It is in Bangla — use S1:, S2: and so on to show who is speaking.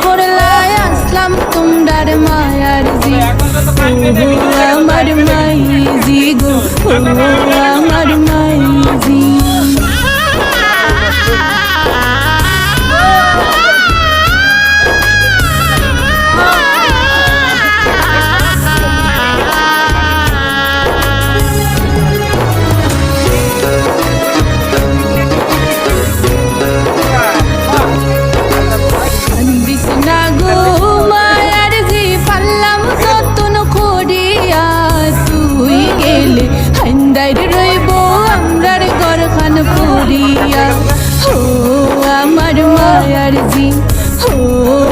S1: হরলাই আসলাম তোমরার মায়ার জি আমার মাই জি গো আমার মাই জি পড়িয়া ও